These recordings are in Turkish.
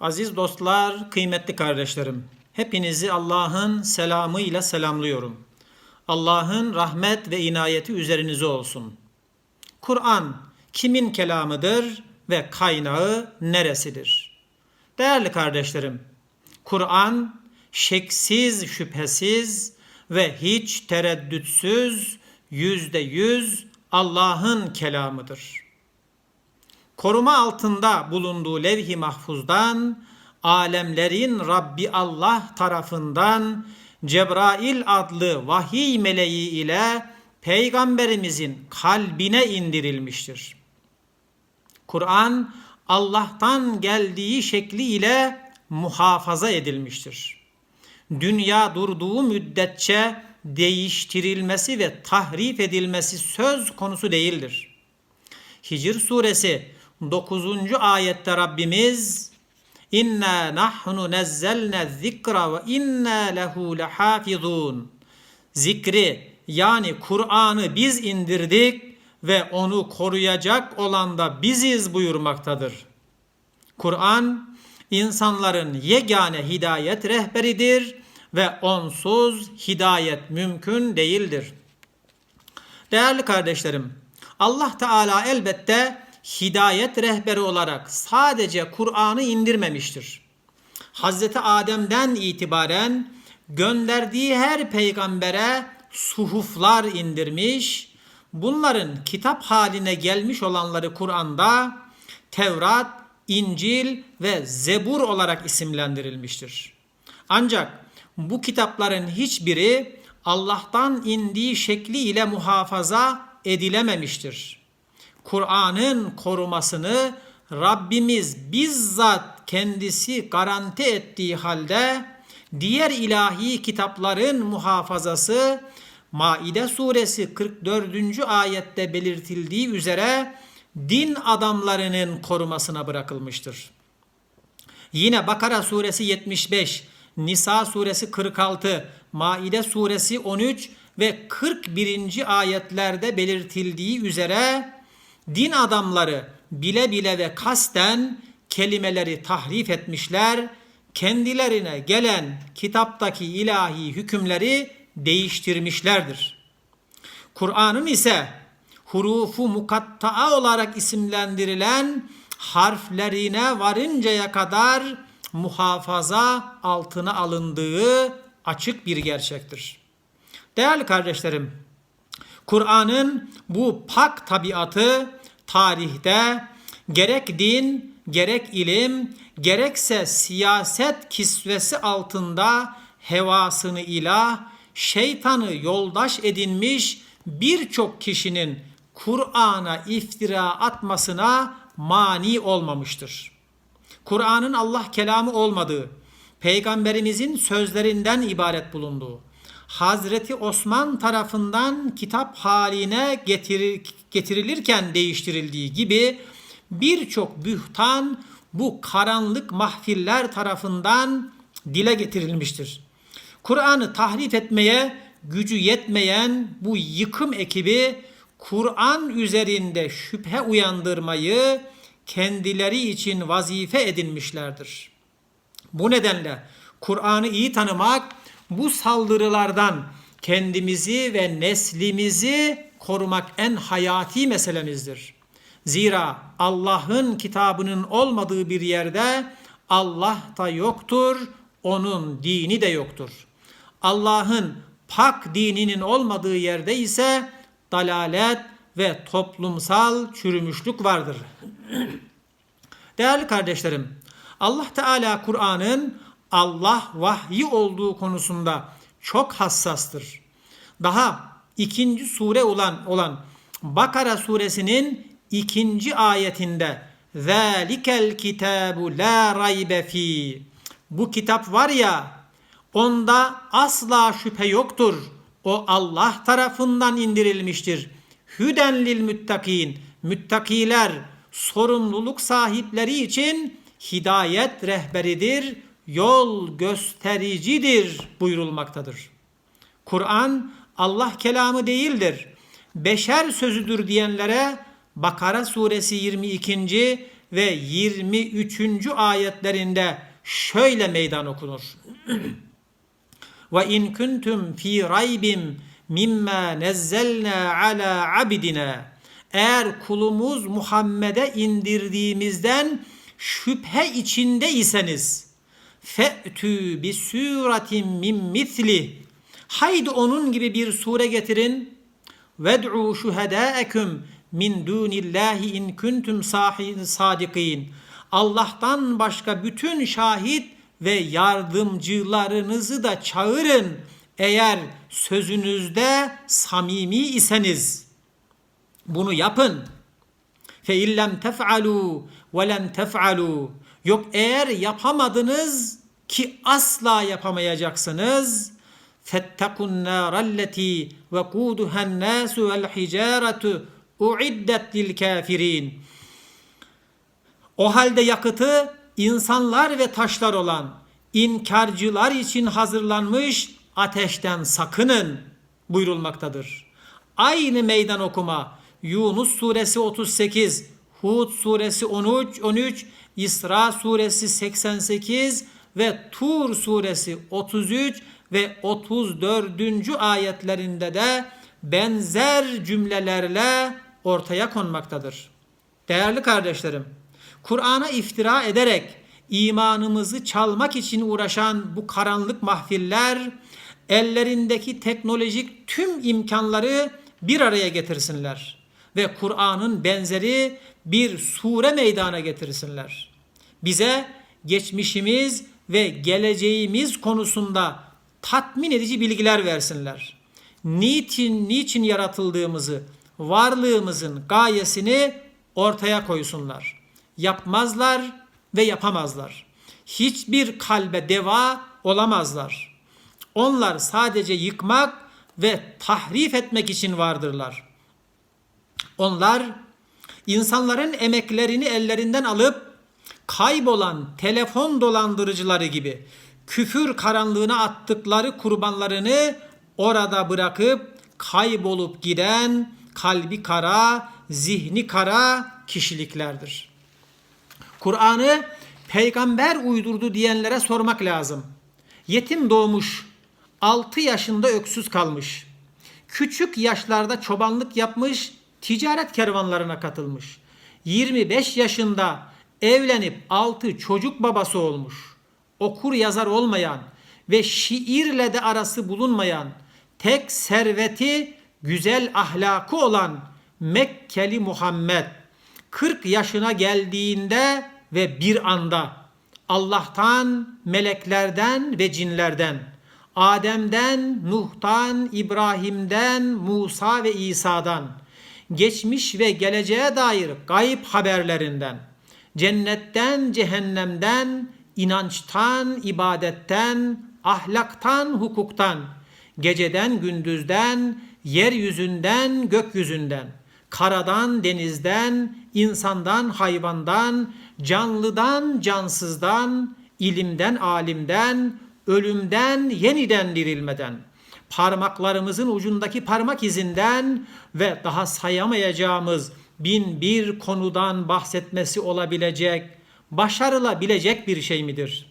Aziz dostlar, kıymetli kardeşlerim, hepinizi Allah'ın selamı ile selamlıyorum. Allah'ın rahmet ve inayeti üzerinize olsun. Kur'an kimin kelamıdır ve kaynağı neresidir? Değerli kardeşlerim, Kur'an şeksiz şüphesiz ve hiç tereddütsüz yüzde yüz Allah'ın kelamıdır koruma altında bulunduğu levh-i mahfuzdan alemlerin Rabbi Allah tarafından Cebrail adlı vahiy meleği ile peygamberimizin kalbine indirilmiştir. Kur'an Allah'tan geldiği şekliyle muhafaza edilmiştir. Dünya durduğu müddetçe değiştirilmesi ve tahrif edilmesi söz konusu değildir. Hicr suresi 9. ayette Rabbimiz İnna nahnu nezzelne zikra ve inna lehu lehafizun. Zikri yani Kur'an'ı biz indirdik ve onu koruyacak olan da biziz buyurmaktadır. Kur'an insanların yegane hidayet rehberidir ve onsuz hidayet mümkün değildir. Değerli kardeşlerim, Allah Teala elbette hidayet rehberi olarak sadece Kur'an'ı indirmemiştir. Hazreti Adem'den itibaren gönderdiği her peygambere suhuflar indirmiş. Bunların kitap haline gelmiş olanları Kur'an'da Tevrat, İncil ve Zebur olarak isimlendirilmiştir. Ancak bu kitapların hiçbiri Allah'tan indiği şekliyle muhafaza edilememiştir. Kur'an'ın korumasını Rabbimiz bizzat kendisi garanti ettiği halde diğer ilahi kitapların muhafazası Maide suresi 44. ayette belirtildiği üzere din adamlarının korumasına bırakılmıştır. Yine Bakara suresi 75, Nisa suresi 46, Maide suresi 13 ve 41. ayetlerde belirtildiği üzere din adamları bile bile ve kasten kelimeleri tahrif etmişler, kendilerine gelen kitaptaki ilahi hükümleri değiştirmişlerdir. Kur'an'ın ise hurufu mukatta'a olarak isimlendirilen harflerine varıncaya kadar muhafaza altına alındığı açık bir gerçektir. Değerli kardeşlerim, Kur'an'ın bu pak tabiatı tarihte gerek din, gerek ilim, gerekse siyaset kisvesi altında hevasını ilah, şeytanı yoldaş edinmiş birçok kişinin Kur'an'a iftira atmasına mani olmamıştır. Kur'an'ın Allah kelamı olmadığı, peygamberimizin sözlerinden ibaret bulunduğu, Hazreti Osman tarafından kitap haline getirilirken değiştirildiği gibi birçok bühtan bu karanlık mahfiller tarafından dile getirilmiştir. Kur'an'ı tahrif etmeye gücü yetmeyen bu yıkım ekibi Kur'an üzerinde şüphe uyandırmayı kendileri için vazife edinmişlerdir. Bu nedenle Kur'an'ı iyi tanımak bu saldırılardan kendimizi ve neslimizi korumak en hayati meselemizdir. Zira Allah'ın kitabının olmadığı bir yerde Allah da yoktur, onun dini de yoktur. Allah'ın pak dininin olmadığı yerde ise dalalet ve toplumsal çürümüşlük vardır. Değerli kardeşlerim, Allah Teala Kur'an'ın Allah vahyi olduğu konusunda çok hassastır. Daha ikinci sure olan olan Bakara suresinin ikinci ayetinde Zalikel kitabu la raybe fi Bu kitap var ya onda asla şüphe yoktur. O Allah tarafından indirilmiştir. Hüden lil müttakin. Müttakiler sorumluluk sahipleri için hidayet rehberidir yol göstericidir buyurulmaktadır. Kur'an Allah kelamı değildir. Beşer sözüdür diyenlere Bakara suresi 22. ve 23. ayetlerinde şöyle meydan okunur. Ve in kuntum fi raybim mimma nezzelna ala abidina eğer kulumuz Muhammed'e indirdiğimizden şüphe içinde iseniz fe'tü bi suratin min misli haydi onun gibi bir sure getirin ved'u şuhedâeküm min dunillahi in kuntum sadikin Allah'tan başka bütün şahit ve yardımcılarınızı da çağırın eğer sözünüzde samimi iseniz. Bunu yapın. Fe illem tef'alu ve lem tef'alu. Yok eğer yapamadınız ki asla yapamayacaksınız. Fettakun naralleti ve kuduhan nasu vel hicaretu uiddet. O halde yakıtı insanlar ve taşlar olan inkarcılar için hazırlanmış ateşten sakının buyurulmaktadır. Aynı meydan okuma Yunus suresi 38, Hud suresi 13, 13, İsra suresi 88 ve Tur suresi 33 ve 34. ayetlerinde de benzer cümlelerle ortaya konmaktadır. Değerli kardeşlerim, Kur'an'a iftira ederek imanımızı çalmak için uğraşan bu karanlık mahfiller ellerindeki teknolojik tüm imkanları bir araya getirsinler ve Kur'an'ın benzeri bir sure meydana getirsinler. Bize geçmişimiz ve geleceğimiz konusunda tatmin edici bilgiler versinler. Niçin niçin yaratıldığımızı, varlığımızın gayesini ortaya koysunlar. Yapmazlar ve yapamazlar. Hiçbir kalbe deva olamazlar. Onlar sadece yıkmak ve tahrif etmek için vardırlar. Onlar insanların emeklerini ellerinden alıp kaybolan telefon dolandırıcıları gibi küfür karanlığına attıkları kurbanlarını orada bırakıp kaybolup giden kalbi kara, zihni kara kişiliklerdir. Kur'an'ı peygamber uydurdu diyenlere sormak lazım. Yetim doğmuş, 6 yaşında öksüz kalmış. Küçük yaşlarda çobanlık yapmış, ticaret kervanlarına katılmış. 25 yaşında evlenip 6 çocuk babası olmuş. Okur yazar olmayan ve şiirle de arası bulunmayan, tek serveti güzel ahlakı olan Mekkeli Muhammed 40 yaşına geldiğinde ve bir anda Allah'tan, meleklerden ve cinlerden, Adem'den, Nuh'tan, İbrahim'den, Musa ve İsa'dan, geçmiş ve geleceğe dair gayb haberlerinden, cennetten, cehennemden, inançtan, ibadetten, ahlaktan, hukuktan, geceden, gündüzden, yeryüzünden, gökyüzünden, karadan, denizden, insandan, hayvandan, canlıdan, cansızdan, ilimden, alimden, ölümden, yeniden dirilmeden, parmaklarımızın ucundaki parmak izinden ve daha sayamayacağımız bin bir konudan bahsetmesi olabilecek, başarılabilecek bir şey midir?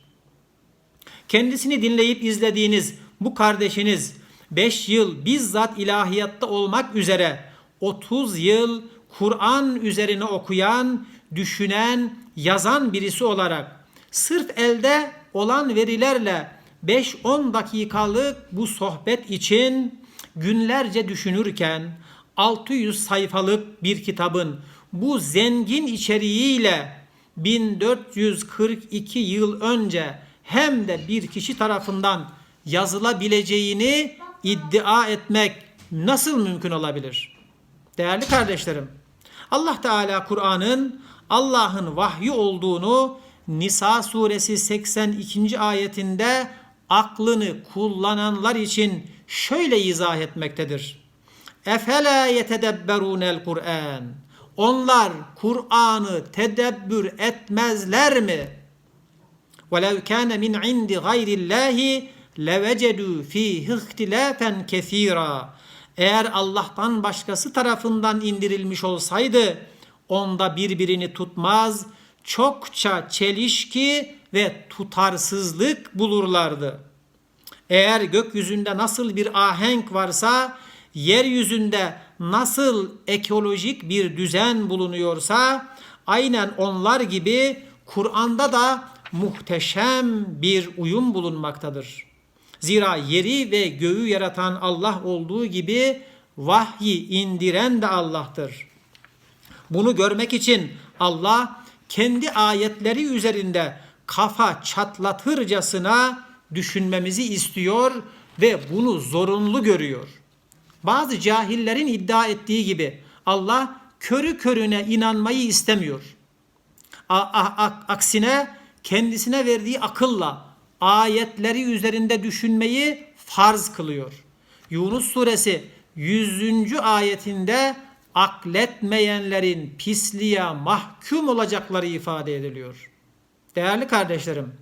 Kendisini dinleyip izlediğiniz bu kardeşiniz 5 yıl bizzat ilahiyatta olmak üzere 30 yıl Kur'an üzerine okuyan, düşünen, yazan birisi olarak sırf elde olan verilerle 5-10 dakikalık bu sohbet için günlerce düşünürken 600 sayfalık bir kitabın bu zengin içeriğiyle 1442 yıl önce hem de bir kişi tarafından yazılabileceğini iddia etmek nasıl mümkün olabilir? Değerli kardeşlerim, Allah Teala Kur'an'ın Allah'ın vahyi olduğunu Nisa suresi 82. ayetinde aklını kullananlar için şöyle izah etmektedir. Efela yetedebberunel Kur'an. Onlar Kur'an'ı tedebbür etmezler mi? وَلَوْ كَانَ مِنْ عِنْدِ غَيْرِ اللّٰهِ لَوَجَدُوا ف۪يهِ اخْتِلَافًا كَث۪يرًا Eğer Allah'tan başkası tarafından indirilmiş olsaydı onda birbirini tutmaz, çokça çelişki ve tutarsızlık bulurlardı. Eğer gökyüzünde nasıl bir ahenk varsa, yeryüzünde nasıl ekolojik bir düzen bulunuyorsa, aynen onlar gibi Kur'an'da da muhteşem bir uyum bulunmaktadır. Zira yeri ve göğü yaratan Allah olduğu gibi vahyi indiren de Allah'tır. Bunu görmek için Allah kendi ayetleri üzerinde kafa çatlatırcasına düşünmemizi istiyor ve bunu zorunlu görüyor. Bazı cahillerin iddia ettiği gibi Allah körü körüne inanmayı istemiyor. A- a- a- aksine kendisine verdiği akılla ayetleri üzerinde düşünmeyi farz kılıyor. Yunus suresi 100. ayetinde akletmeyenlerin pisliğe mahkum olacakları ifade ediliyor. Değerli kardeşlerim,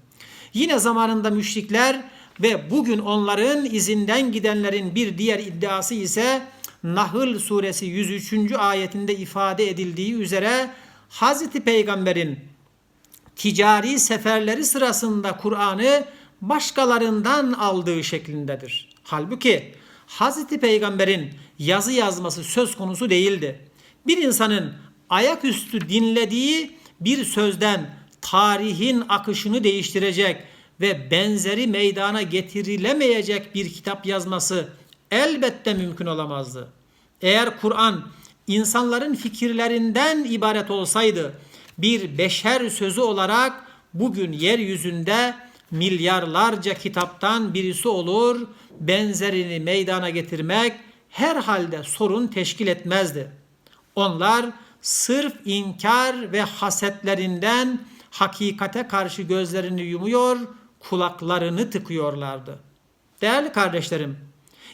yine zamanında müşrikler ve bugün onların izinden gidenlerin bir diğer iddiası ise Nahl suresi 103. ayetinde ifade edildiği üzere Hazreti Peygamber'in ticari seferleri sırasında Kur'an'ı başkalarından aldığı şeklindedir. Halbuki Hazreti Peygamber'in yazı yazması söz konusu değildi. Bir insanın ayaküstü dinlediği bir sözden tarihin akışını değiştirecek ve benzeri meydana getirilemeyecek bir kitap yazması elbette mümkün olamazdı. Eğer Kur'an insanların fikirlerinden ibaret olsaydı bir beşer sözü olarak bugün yeryüzünde milyarlarca kitaptan birisi olur, benzerini meydana getirmek herhalde sorun teşkil etmezdi. Onlar sırf inkar ve hasetlerinden hakikate karşı gözlerini yumuyor, kulaklarını tıkıyorlardı. Değerli kardeşlerim,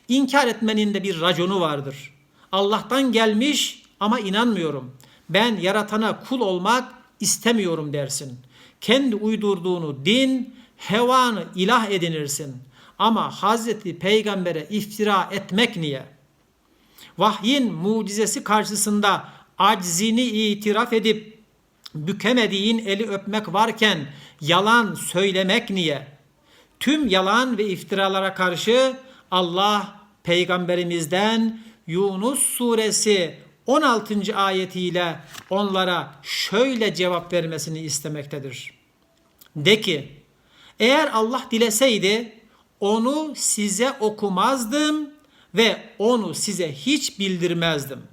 inkar etmenin de bir raconu vardır. Allah'tan gelmiş ama inanmıyorum. Ben yaratana kul olmak istemiyorum dersin. Kendi uydurduğunu din, hevanı ilah edinirsin. Ama Hazreti Peygamber'e iftira etmek niye? Vahyin mucizesi karşısında aczini itiraf edip bükemediğin eli öpmek varken yalan söylemek niye? Tüm yalan ve iftiralara karşı Allah peygamberimizden Yunus suresi 16. ayetiyle onlara şöyle cevap vermesini istemektedir. De ki eğer Allah dileseydi onu size okumazdım ve onu size hiç bildirmezdim.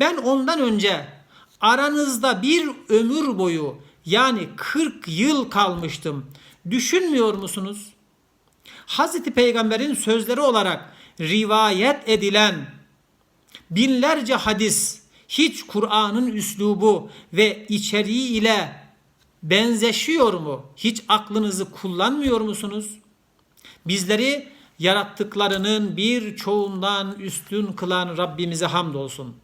Ben ondan önce aranızda bir ömür boyu yani 40 yıl kalmıştım. Düşünmüyor musunuz? Hazreti Peygamber'in sözleri olarak rivayet edilen binlerce hadis hiç Kur'an'ın üslubu ve içeriği ile benzeşiyor mu? Hiç aklınızı kullanmıyor musunuz? Bizleri yarattıklarının bir çoğundan üstün kılan Rabbimize hamdolsun.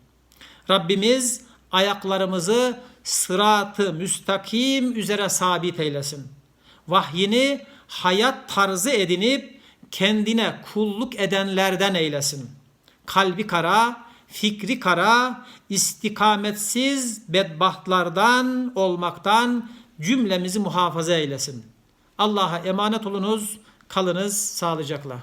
Rabbimiz ayaklarımızı sıratı müstakim üzere sabit eylesin. Vahyini hayat tarzı edinip kendine kulluk edenlerden eylesin. Kalbi kara, fikri kara, istikametsiz bedbahtlardan olmaktan cümlemizi muhafaza eylesin. Allah'a emanet olunuz, kalınız sağlıcakla.